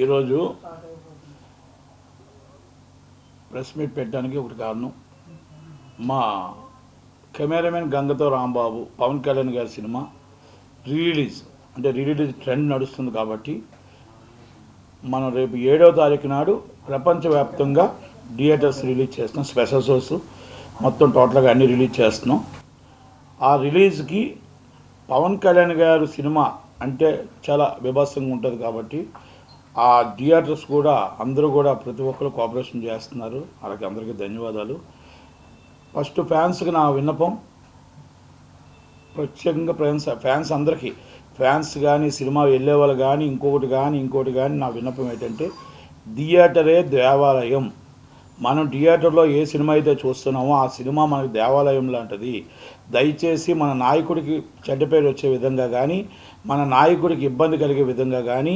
ఈరోజు press meet పెట్టడానికి ఒకటి కారణం. మా కెమెరామెన్ గంగతో రాంబాబు పవన్ కళ్యాణ్ గారి సినిమా రిలీజ్ అంటే రిలీజ్ ట్రెండ్ నడుస్తుంది కాబట్టి మనం రేపు ఏడవ తారీఖు నాడు ప్రపంచవ్యాప్తంగా థియేటర్స్ రిలీజ్ చేస్తున్నాం స్పెషల్ షోస్ మొత్తం టోటల్గా అన్ని రిలీజ్ చేస్తున్నాం. ఆ రిలీజ్కి పవన్ కళ్యాణ్ గారు సినిమా అంటే చాలా విభాసంగా ఉంటుంది కాబట్టి ఆ థియేటర్స్ కూడా అందరూ కూడా ప్రతి ఒక్కరు కోఆపరేషన్ చేస్తున్నారు. వాళ్ళకి అందరికీ ధన్యవాదాలు. ఫస్ట్ ఫ్యాన్స్కి నా విన్నపం. ప్రత్యేకంగా ఫ్యాన్స్ ఫ్యాన్స్ అందరికీ ఫ్యాన్స్ కానీ సినిమా వెళ్ళే వాళ్ళు కానీ ఇంకొకటి కానీ ఇంకొకటి కానీ నా విన్నపం ఏంటంటే థియేటరే దేవాలయం. మనం థియేటర్లో ఏ సినిమా అయితే చూస్తున్నామో ఆ సినిమా మనకు దేవాలయం లాంటిది. దయచేసి మన నాయకుడికి చెడ్డ పేరు వచ్చే విధంగా కానీ మన నాయకుడికి ఇబ్బంది కలిగే విధంగా కానీ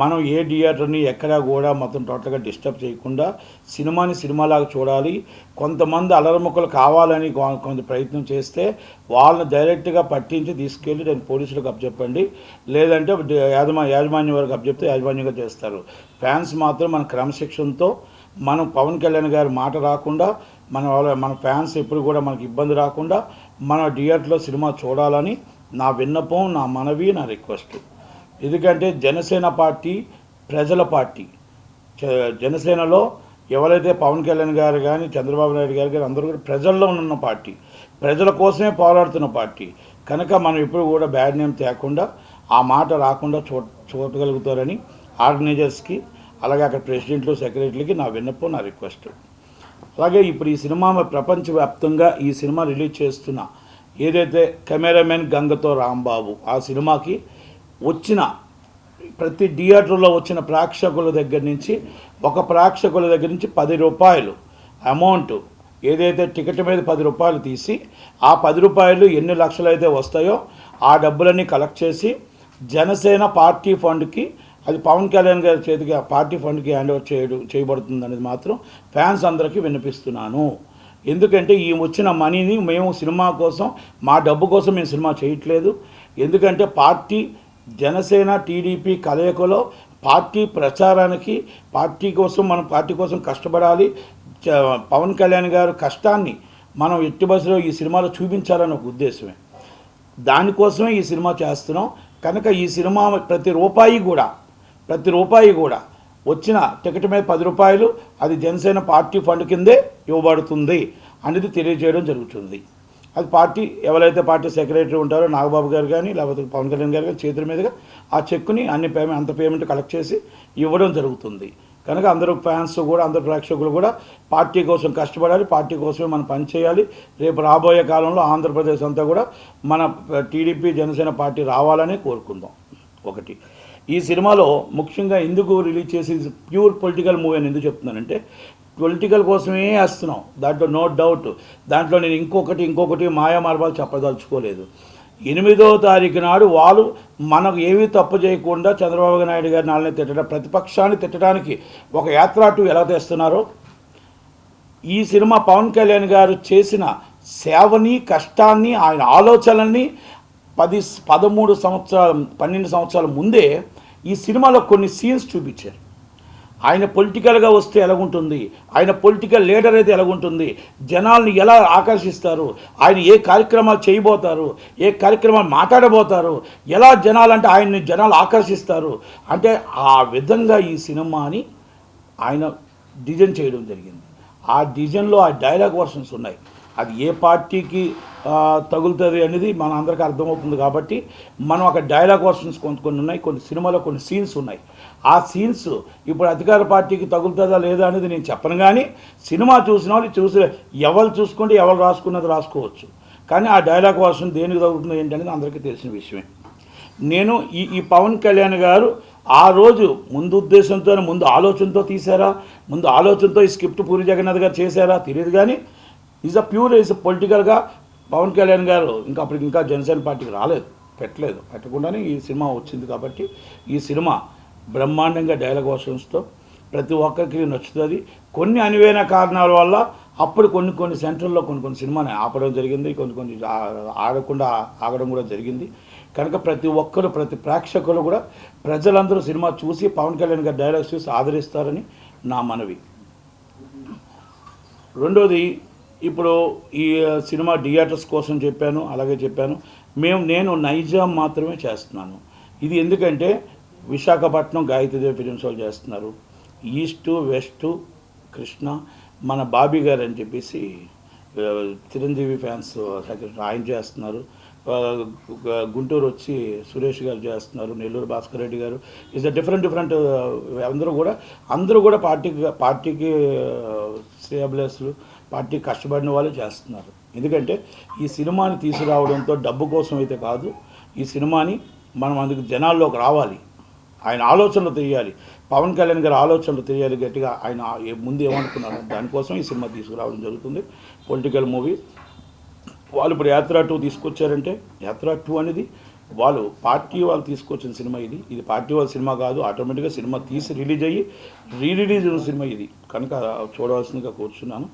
మనం ఏ థియేటర్ని ఎక్కడా కూడా మొత్తం టోటల్గా డిస్టర్బ్ చేయకుండా సినిమాని సినిమాలాగా చూడాలి. కొంతమంది అలరముక్కలు కావాలని కొంత ప్రయత్నం చేస్తే వాళ్ళని డైరెక్ట్గా పట్టించి తీసుకెళ్ళి నేను పోలీసులకు అప్పచెప్పండి. లేదంటే యాజమా యాజమాన్యం వరకు అప్పచెప్తే యాజమాన్యంగా చేస్తారు. ఫ్యాన్స్ మాత్రం మన క్రమశిక్షణతో మనం పవన్ కళ్యాణ్ గారి మాట రాకుండా మన వాళ్ళ మన ఫ్యాన్స్ ఎప్పుడు కూడా మనకి ఇబ్బంది రాకుండా మన థియేటర్లో సినిమా చూడాలని నా విన్నపం నా మనవి నా రిక్వెస్ట్. ఎందుకంటే జనసేన పార్టీ ప్రజల పార్టీ. జనసేనలో ఎవరైతే పవన్ కళ్యాణ్ గారు కానీ చంద్రబాబు నాయుడు గారు కానీ అందరూ కూడా ప్రజల్లో ఉన్న పార్టీ. ప్రజల కోసమే పోరాడుతున్న పార్టీ. కనుక మనం ఎప్పుడు కూడా బ్యాడ్ నేమ్ తేకుండా ఆ మాట రాకుండా చూ చూడగలుగుతారని ఆర్గనైజర్స్కి అలాగే అక్కడ ప్రెసిడెంట్లు సెక్రటరీలకి నా విన్నపం నా రిక్వెస్ట్. అలాగే ఇప్పుడు ఈ సినిమా ప్రపంచవ్యాప్తంగా ఈ సినిమా రిలీజ్ చేస్తున్న ఏదైతే కెమెరామెన్ గంగతో రాంబాబు ఆ సినిమాకి వచ్చిన ప్రతి థియేటర్లో వచ్చిన ప్రేక్షకుల దగ్గర నుంచి ఒక ప్రేక్షకుల దగ్గర నుంచి పది రూపాయలు అమౌంట్ ఏదైతే టికెట్ మీద పది రూపాయలు తీసి ఆ పది రూపాయలు ఎన్ని లక్షలు అయితే వస్తాయో ఆ డబ్బులన్నీ కలెక్ట్ చేసి జనసేన పార్టీ ఫండ్కి అది పవన్ కళ్యాణ్ గారి చేతికి ఆ పార్టీ ఫండ్కి హ్యాండ్ ఓవర్ చేయడం చేయబడుతుంది అనేది మాత్రం ఫ్యాన్స్ అందరికీ వినిపిస్తున్నాను. ఎందుకంటే ఈ వచ్చిన మనీని మేము సినిమా కోసం మా డబ్బు కోసం మేము సినిమా చేయట్లేదు. ఎందుకంటే పార్టీ జనసేన టీడీపీ కలయికలో పార్టీ ప్రచారానికి పార్టీ కోసం మనం పార్టీ కోసం కష్టపడాలి. చ- పవన్ కళ్యాణ్ గారు కష్టాన్ని మనం ఎట్టి బస్సులో ఈ సినిమాలో చూపించాలని ఒక ఉద్దేశమే. దానికోసమే ఈ సినిమా చేస్తున్నాం. కనుక ఈ సినిమా ప్రతి రూపాయి కూడా ప్రతి రూపాయి కూడా వచ్చిన టికెట్ మీద పది రూపాయలు అది జనసేన పార్టీ ఫండ్ కిందే ఇవ్వబడుతుంది అనేది తెలియజేయడం జరుగుతుంది. అది పార్టీ ఎవరైతే పార్టీ సెక్రటరీ ఉంటారో నాగబాబు గారు కానీ లేకపోతే పవన్ కళ్యాణ్ గారు కానీ చేతుల మీదుగా ఆ చెక్కుని అన్ని పేమెంట్ అంత పేమెంట్ కలెక్ట్ చేసి ఇవ్వడం జరుగుతుంది. కనుక అందరూ ఫ్యాన్స్ కూడా అందరు ప్రేక్షకులు కూడా పార్టీ కోసం కష్టపడాలి పార్టీ కోసమే మనం పనిచేయాలి రేపు రాబోయే కాలంలో ఆంధ్రప్రదేశ్ అంతా కూడా మన టీడీపీ జనసేన పార్టీ రావాలని కోరుకుందాం. ఒకటి. ఈ సినిమాలో ముఖ్యంగా ఎందుకు రిలీజ్ చేసి ప్యూర్ పొలిటికల్ మూవీ అని ఎందుకు చెప్తున్నానంటే పొలిటికల్ కోసమే వేస్తున్నాం. దాంట్లో నో డౌట్. దాంట్లో నేను ఇంకొకటి ఇంకొకటి మాయా మార్బాలు చెప్పదలుచుకోలేదు. ఎనిమిదో తారీఖు నాడు వాళ్ళు మనకు ఏమీ తప్పు చేయకుండా చంద్రబాబు నాయుడు గారి నాళ్ళని తిట్టడం ప్రతిపక్షాన్ని తిట్టడానికి ఒక యాత్ర టూ ఎలా తెస్తున్నారో ఈ సినిమా పవన్ కళ్యాణ్ గారు చేసిన సేవని కష్టాన్ని ఆయన ఆలోచనల్ని పది పదమూడు సంవత్సరాల పన్నెండు సంవత్సరాల ముందే ఈ సినిమాలో కొన్ని సీన్స్ చూపించారు. ఆయన పొలిటికల్గా వస్తే ఎలాగుంటుంది? ఆయన పొలిటికల్ లీడర్ అయితే ఎలాగుంటుంది? జనాల్ని ఎలా ఆకర్షిస్తారు? ఆయన ఏ కార్యక్రమాలు చేయబోతారు? ఏ కార్యక్రమాలు మాట్లాడబోతారు? ఎలా జనాలంటే ఆయన్ని జనాలు ఆకర్షిస్తారు? అంటే ఆ విధంగా ఈ సినిమాని ఆయన డిజైన్ చేయడం జరిగింది. ఆ డిజైన్లో ఆ డైలాగ్ వర్షన్స్ ఉన్నాయి. అది ఏ పార్టీకి తగులుతుంది అనేది మన అందరికీ అర్థమవుతుంది కాబట్టి మనం అక్కడ డైలాగ్ వర్షన్స్ కొంత కొన్ని ఉన్నాయి కొన్ని సినిమాలో కొన్ని సీన్స్ ఉన్నాయి. ఆ సీన్స్ ఇప్పుడు అధికార పార్టీకి తగులుతుందా లేదా అనేది నేను చెప్పను కానీ సినిమా చూసిన వాళ్ళు చూసి ఎవరు చూసుకుంటే ఎవరు రాసుకున్నది రాసుకోవచ్చు. కానీ ఆ డైలాగ్ వర్షన్ దేనికి తగులుతుంది ఏంటనేది అందరికీ తెలిసిన విషయమే. నేను ఈ ఈ పవన్ కళ్యాణ్ గారు ఆ రోజు ముందు ఉద్దేశంతో ముందు ఆలోచనతో తీశారా? ముందు ఆలోచనతో ఈ స్క్రిప్ట్ పూరి జగన్నాథ్ గారు చేశారా? తెలియదు కానీ ఈజ్ అ ప్యూర్ ఈజ్ పొలిటికల్గా పవన్ కళ్యాణ్ గారు ఇంకా అప్పటికి ఇంకా జనసేన పార్టీకి రాలేదు పెట్టలేదు. పెట్టకుండానే ఈ సినిమా వచ్చింది కాబట్టి ఈ సినిమా బ్రహ్మాండంగా డైలాగ్ వర్షన్స్తో ప్రతి ఒక్కరికి నచ్చుతుంది. కొన్ని అనివైన కారణాల వల్ల అప్పుడు కొన్ని కొన్ని సెంటర్లో కొన్ని కొన్ని సినిమాని ఆపడం జరిగింది కొన్ని కొన్ని ఆడకుండా ఆగడం కూడా జరిగింది. కనుక ప్రతి ఒక్కరు ప్రతి ప్రేక్షకులు కూడా ప్రజలందరూ సినిమా చూసి పవన్ కళ్యాణ్ గారి డైలాగ్స్ చూసి ఆదరిస్తారని నా మనవి. రెండోది ఇప్పుడు ఈ సినిమా థియేటర్స్ కోసం చెప్పాను అలాగే చెప్పాను. మేము నేను నైజాం మాత్రమే చేస్తున్నాను. ఇది ఎందుకంటే విశాఖపట్నం గాయత్రీదేవి ఫిలిమ్స్ వాళ్ళు చేస్తున్నారు. ఈస్టు వెస్టు కృష్ణ మన బాబీ గారు అని చెప్పేసి చిరంజీవి ఫ్యాన్స్ సెక్రటరీ ఆయన చేస్తున్నారు. గుంటూరు వచ్చి సురేష్ గారు చేస్తున్నారు నెల్లూరు భాస్కర్ రెడ్డి గారు. ఇస్ డిఫరెంట్ డిఫరెంట్ అందరూ కూడా అందరూ కూడా పార్టీకి పార్టీకి శ్రేయబులస్లు పార్టీ కష్టపడిన వాళ్ళు చేస్తున్నారు. ఎందుకంటే ఈ సినిమాని తీసుకురావడంతో డబ్బు కోసం అయితే కాదు ఈ సినిమాని మనం అందుకు జనాల్లోకి రావాలి. ఆయన ఆలోచనలు తెలియాలి. పవన్ కళ్యాణ్ గారి ఆలోచనలు తెలియాలి గట్టిగా ఆయన ముందు ఏమనుకున్నారు దానికోసం ఈ సినిమా తీసుకురావడం జరుగుతుంది. Political movie. వాళ్ళు ఇప్పుడు యాత్ర టూ తీసుకొచ్చారంటే యాత్ర టూ అనేది వాళ్ళు పార్టీ వాళ్ళు తీసుకొచ్చిన సినిమా ఇది. ఇది పార్టీ వాళ్ళ సినిమా కాదు ఆటోమేటిక్గా సినిమా తీసి రిలీజ్ అయ్యి రీ రిలీజ్ సినిమా ఇది. కనుక చూడవలసిందిగా కూర్చున్నాను.